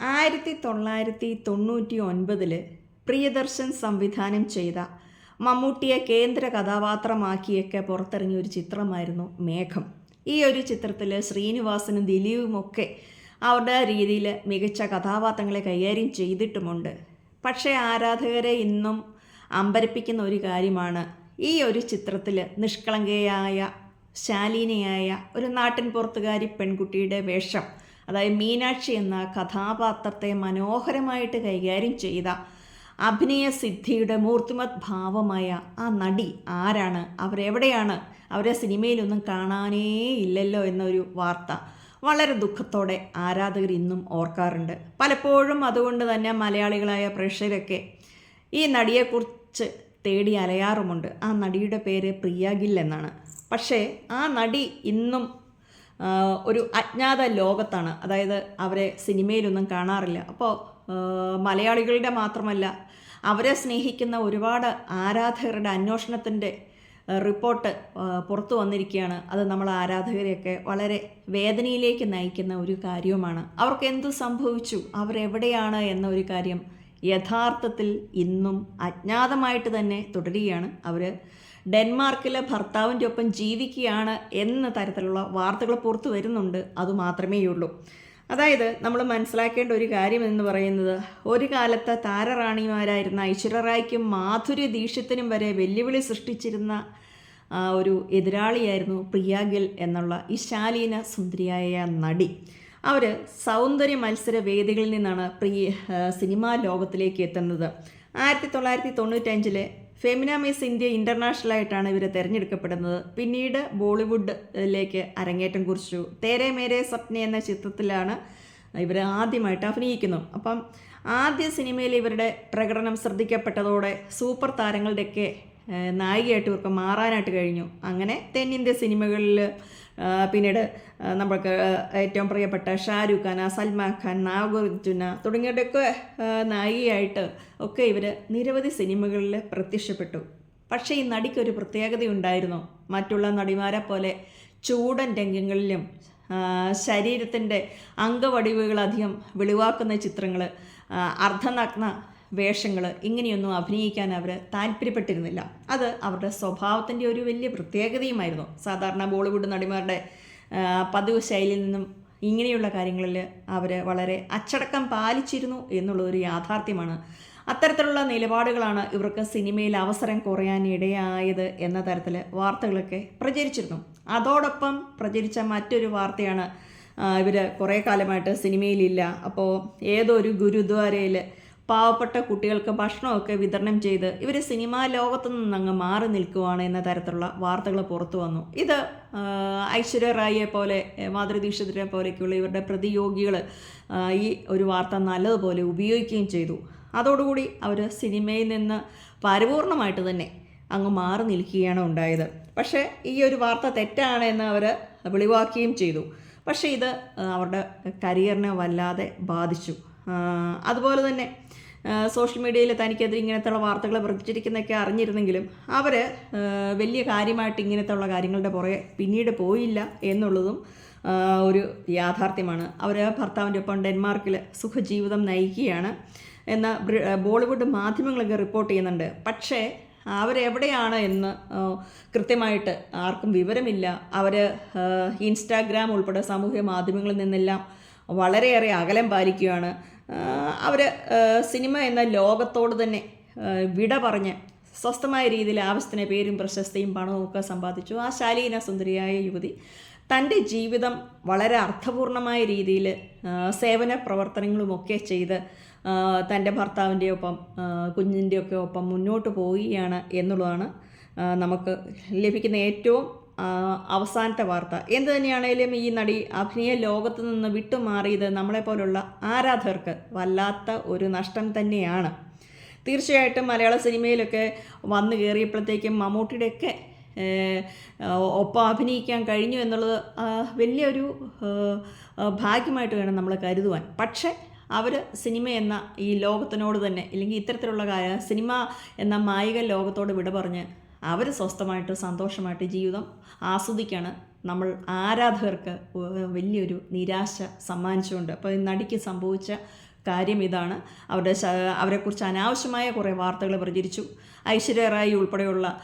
ആയിരത്തി തൊള്ളായിരത്തി തൊണ്ണൂറ്റി ഒൻപതിൽ പ്രിയദർശൻ സംവിധാനം ചെയ്ത മമ്മൂട്ടിയെ കേന്ദ്ര കഥാപാത്രമാക്കിയൊക്കെ പുറത്തിറങ്ങിയ ഒരു ചിത്രമായിരുന്നു മേഘം. ഈ ഒരു ചിത്രത്തിൽ ശ്രീനിവാസനും ദിലീപുമൊക്കെ അവരുടെ രീതിയിൽ മികച്ച കഥാപാത്രങ്ങളെ കൈകാര്യം ചെയ്തിട്ടുമുണ്ട്. പക്ഷേ ആരാധകരെ ഇന്നും അമ്പരപ്പിക്കുന്ന ഒരു കാര്യമാണ് ഈ ഒരു ചിത്രത്തിൽ നിഷ്കളങ്കയായ ശാലീനയായ ഒരു നാട്ടിൻ പുറത്തുകാരി പെൺകുട്ടിയുടെ വേഷം അതായത് മീനാക്ഷി എന്ന കഥാപാത്രത്തെ മനോഹരമായിട്ട് കൈകാര്യം ചെയ്ത അഭിനയ സിദ്ധിയുടെ മൂർത്തിമത് ഭാവമായ ആ നടി ആരാണ്? അവരെവിടെയാണ്? അവരെ സിനിമയിലൊന്നും കാണാനേ ഇല്ലല്ലോ എന്നൊരു വാർത്ത വളരെ ദുഃഖത്തോടെ ആരാധകർ ഇന്നും ഓർക്കാറുണ്ട്. പലപ്പോഴും അതുകൊണ്ട് തന്നെ മലയാളികളായ പ്രേക്ഷകരൊക്കെ ഈ നടിയെക്കുറിച്ച് തേടി അലയാറുമുണ്ട്. ആ നടിയുടെ പേര് പ്രിയ എന്നാണ്. പക്ഷേ ആ നടി ഇന്നും ഒരു അജ്ഞാത ലോകത്താണ്. അതായത് അവരെ സിനിമയിലൊന്നും കാണാറില്ല. അപ്പോൾ മലയാളികളുടെ മാത്രമല്ല അവരെ സ്നേഹിക്കുന്ന ഒരുപാട് ആരാധകരുടെ അന്വേഷണത്തിന്റെ റിപ്പോർട്ട് പുറത്തു വന്നിരിക്കുകയാണ്. അത് നമ്മൾ ആരാധകരെയൊക്കെ വളരെ വേദനയിലേക്ക് നയിക്കുന്ന ഒരു കാര്യവുമാണ്. അവർക്ക് എന്തു സംഭവിച്ചു? അവരെവിടെയാണ് എന്ന ഒരു കാര്യം യഥാർത്ഥത്തിൽ ഇന്നും അജ്ഞാതമായിട്ട് തന്നെ തുടരുകയാണ്. അവർ ഡെൻമാർക്കിലെ ഭർത്താവിന്റെ ഒപ്പം ജീവിക്കുകയാണ് എന്ന തരത്തിലുള്ള വാർത്തകൾ പുറത്തു വരുന്നുണ്ട്. അതുമാത്രമേയുള്ളൂ അതായത് നമ്മൾ മനസ്സിലാക്കേണ്ട ഒരു കാര്യം എന്ന് പറയുന്നത് ഒരു കാലത്ത് താരറാണിമാരായിരുന്ന ഐശ്വര്യറായ്ക്കും മാധുര്യ ദീക്ഷത്തിനും വരെ വെല്ലുവിളി സൃഷ്ടിച്ചിരുന്ന ഒരു എതിരാളിയായിരുന്നു പ്രിയാഗിൽ എന്നുള്ള ഈ ശാലീന സുന്ദരിയായ നടി. അവർ സൗന്ദര്യ മത്സര വേദികളിൽ നിന്നാണ് പ്രിയ സിനിമാ ലോകത്തിലേക്ക് എത്തുന്നത്. ആയിരത്തി തൊള്ളായിരത്തി തൊണ്ണൂറ്റഞ്ചിലെ ഫെമിന മിസ് ഇന്ത്യ ഇന്റർനാഷണൽ ആയിട്ടാണ് ഇവർ തിരഞ്ഞെടുക്കപ്പെടുന്നത്. പിന്നീട് ബോളിവുഡിലേക്ക് അരങ്ങേറ്റം കുറിച്ചു. തേരെ മേരെ സപ്നെ എന്ന ചിത്രത്തിലാണ് ഇവർ ആദ്യമായിട്ട് അഭിനയിക്കുന്നു അപ്പം ആദ്യ സിനിമയിൽ ഇവരുടെ പ്രകടനം ശ്രദ്ധിക്കപ്പെട്ടതോടെ സൂപ്പർ താരങ്ങളുടെയൊക്കെ നായികയായിട്ട് ഇവർക്ക് മാറാനായിട്ട് കഴിഞ്ഞു. അങ്ങനെ തെന്നിന്ത്യ സിനിമകളിൽ പിന്നീട് നമ്മൾക്ക് ഏറ്റവും പ്രിയപ്പെട്ട ഷാരൂഖ് ഖാൻ സൽമാൻ ഖാൻ നാഗർജുന തുടങ്ങിയവരുടെയൊക്കെ നായികയായിട്ട് ഒക്കെ ഇവർ നിരവധി സിനിമകളിൽ പ്രത്യക്ഷപ്പെട്ടു. പക്ഷേ ഈ നടിക്ക് നടിക്കൊരു പ്രത്യേകതയുണ്ടായിരുന്നു. മറ്റുള്ള നടിമാരെ പോലെ ചൂടൻ രംഗങ്ങളിലും ശരീരത്തിന്റെ അംഗവടിവുകളധികം വെളിവാക്കുന്ന ചിത്രങ്ങൾ അർദ്ധനഗ്ന വേഷങ്ങൾ ഇങ്ങനെയൊന്നും അഭിനയിക്കാൻ അവർ താല്പര്യപ്പെട്ടിരുന്നില്ല. അത് അവരുടെ സ്വഭാവത്തിന്റെ ഒരു വലിയ പ്രത്യേകതയുമായിരുന്നു. സാധാരണ ബോളിവുഡ് നടിമാരുടെ പതിവ് ശൈലിയിൽ നിന്നും ഇങ്ങനെയുള്ള കാര്യങ്ങളിൽ അവർ വളരെ അച്ചടക്കം പാലിച്ചിരുന്നു എന്നുള്ളതൊരു യാഥാർത്ഥ്യമാണ്. അത്തരത്തിലുള്ള നിലപാടുകളാണ് ഇവർക്ക് സിനിമയിൽ അവസരം കുറയാൻ ഇടയായത് എന്ന തരത്തിൽ വാർത്തകളൊക്കെ പ്രചരിച്ചിരുന്നു. അതോടൊപ്പം പ്രചരിച്ച മറ്റൊരു വാർത്തയാണ് ഇവർ കുറേ കാലമായിട്ട് സിനിമയിലില്ല. അപ്പോൾ ഏതോ ഒരു ഗുരുദ്വാരയിൽ പാവപ്പെട്ട കുട്ടികൾക്ക് ഭക്ഷണമൊക്കെ വിതരണം ചെയ്ത് ഇവർ സിനിമാ ലോകത്തു നിന്ന് അങ്ങ് മാറി നിൽക്കുവാണ് എന്ന തരത്തിലുള്ള വാർത്തകൾ പുറത്തു വന്നു. ഇത് ഐശ്വര്യ റായിയെ പോലെ മാധുരി ദീക്ഷിതിനെ പോലെയൊക്കെയുള്ള ഇവരുടെ പ്രതിയോഗികൾ ഈ ഒരു വാർത്ത നല്ലതുപോലെ ഉപയോഗിക്കുകയും ചെയ്തു. അതോടുകൂടി അവർ സിനിമയിൽ നിന്ന് പരിപൂർണമായിട്ട് തന്നെ അങ്ങ് മാറി നിൽക്കുകയാണ് ഉണ്ടായത്. പക്ഷേ ഈ ഒരു വാർത്ത തെറ്റാണ് എന്ന് അവർ വെളിവാക്കുകയും ചെയ്തു. പക്ഷേ ഇത് അവരുടെ കരിയറിനെ വല്ലാതെ ബാധിച്ചു. അതുപോലെ തന്നെ സോഷ്യൽ മീഡിയയിൽ തനിക്കെതിരെ ഇങ്ങനത്തെയുള്ള വാർത്തകൾ പ്രചരിക്കുന്നതൊക്കെ അറിഞ്ഞിരുന്നെങ്കിലും അവർ വലിയ കാര്യമായിട്ട് ഇങ്ങനത്തെയുള്ള കാര്യങ്ങളുടെ പുറകെ പിന്നീട് പോയില്ല എന്നുള്ളതും ഒരു യാഥാർത്ഥ്യമാണ്. അവർ ഭർത്താവിന്റെ ഒപ്പം ഡെൻമാർക്കിൽ സുഖജീവിതം നയിക്കുകയാണ് എന്ന് ബോളിവുഡ് മാധ്യമങ്ങളൊക്കെ റിപ്പോർട്ട് ചെയ്യുന്നുണ്ട്. പക്ഷേ അവരെവിടെയാണ് എന്ന് കൃത്യമായിട്ട് ആർക്കും വിവരമില്ല. അവർ ഇൻസ്റ്റാഗ്രാം ഉൾപ്പെടെ സാമൂഹ്യ മാധ്യമങ്ങളിൽ നിന്നെല്ലാം വളരെയേറെ അകലം പാലിക്കുകയാണ്. അവർ സിനിമ എന്ന ലോകത്തോട് തന്നെ വിട പറഞ്ഞ് സ്വസ്ഥമായ രീതിയിൽ ആവശ്യത്തിന് പേരും പ്രശസ്തിയും പണവും ഒക്കെ സമ്പാദിച്ചു. ആ ശാലീന സുന്ദരിയായ യുവതി തന്റെ ജീവിതം വളരെ അർത്ഥപൂർണമായ രീതിയിൽ സേവന പ്രവർത്തനങ്ങളുമൊക്കെ ചെയ്ത് തന്റെ ഭർത്താവിന്റെ ഒപ്പം കുഞ്ഞിന്റെയൊക്കെ ഒപ്പം മുന്നോട്ട് പോവുകയാണ് എന്നുള്ളതാണ് നമുക്ക് ലഭിക്കുന്ന ഏറ്റവും അവസാനത്തെ വാർത്ത. എന്ത് തന്നെയാണേലും ഈ നടി അഭിനയ ലോകത്ത് നിന്ന് വിട്ടുമാറിയത് നമ്മളെപ്പോലുള്ള ആരാധകർക്ക് വല്ലാത്ത ഒരു നഷ്ടം തന്നെയാണ്. തീർച്ചയായിട്ടും മലയാള സിനിമയിലൊക്കെ വന്നു കയറിയപ്പോഴത്തേക്കും മമ്മൂട്ടിയുടെയൊക്കെ ഒപ്പം അഭിനയിക്കാൻ കഴിഞ്ഞു എന്നുള്ളത് വലിയൊരു ഭാഗ്യമായിട്ട് വേണം നമ്മൾ കരുതുവാൻ. പക്ഷേ അവർ സിനിമ എന്ന ഈ ലോകത്തിനോട് തന്നെ ഇല്ലെങ്കിൽ ഇത്തരത്തിലുള്ള സിനിമ എന്ന മായിക ലോകത്തോട് വിട പറഞ്ഞ് അവർ സ്വസ്ഥമായിട്ട് സന്തോഷമായിട്ട് ജീവിതം ആസ്വദിക്കാണ് നമ്മൾ ആരാധകർക്ക് വലിയൊരു നിരാശ സമ്മാനിച്ചുകൊണ്ട്. അപ്പോൾ നടിക്ക് സംഭവിച്ച കാര്യം ഇതാണ്. അവരുടെ അവരെക്കുറിച്ച് അനാവശ്യമായ കുറേ വാർത്തകൾ പ്രചരിച്ചു. ഐശ്വര്യ റായി ഉൾപ്പെടെയുള്ള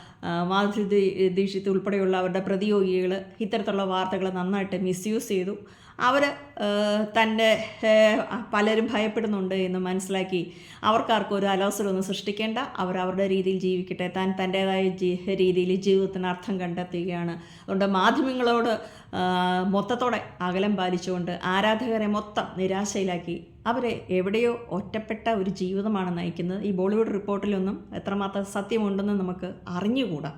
മാധുരി ദീക്ഷിത് ഉൾപ്പെടെയുള്ള അവരുടെ പ്രതിയോഗികൾ ഇത്തരത്തിലുള്ള വാർത്തകൾ നന്നായിട്ട് മിസ്യൂസ് ചെയ്തു. അവർ തന്റെ പലരും ഭയപ്പെടുന്നുണ്ട് എന്ന് മനസ്സിലാക്കി അവർക്കാർക്കും ഒരു അലോസരമൊന്നും സൃഷ്ടിക്കേണ്ട. അവർ അവരുടെ രീതിയിൽ ജീവിക്കട്ടെ. താൻ തന്റേതായ രീതിയിൽ ജീവിതത്തിന് അർത്ഥം കണ്ടെത്തുകയാണ്. അതുകൊണ്ട് മാധ്യമങ്ങളോട് മൊത്തത്തോടെ അകലം പാലിച്ചുകൊണ്ട് ആരാധകരെ മൊത്തം നിരാശയിലാക്കി അവരെ എവിടെയോ ഒറ്റപ്പെട്ട ഒരു ജീവിതമാണ് നയിക്കുന്നത്. ഈ ബോളിവുഡ് റിപ്പോർട്ടിലൊന്നും എത്രമാത്രം സത്യമുണ്ടെന്ന് നമുക്ക് അറിഞ്ഞുകൂടാ.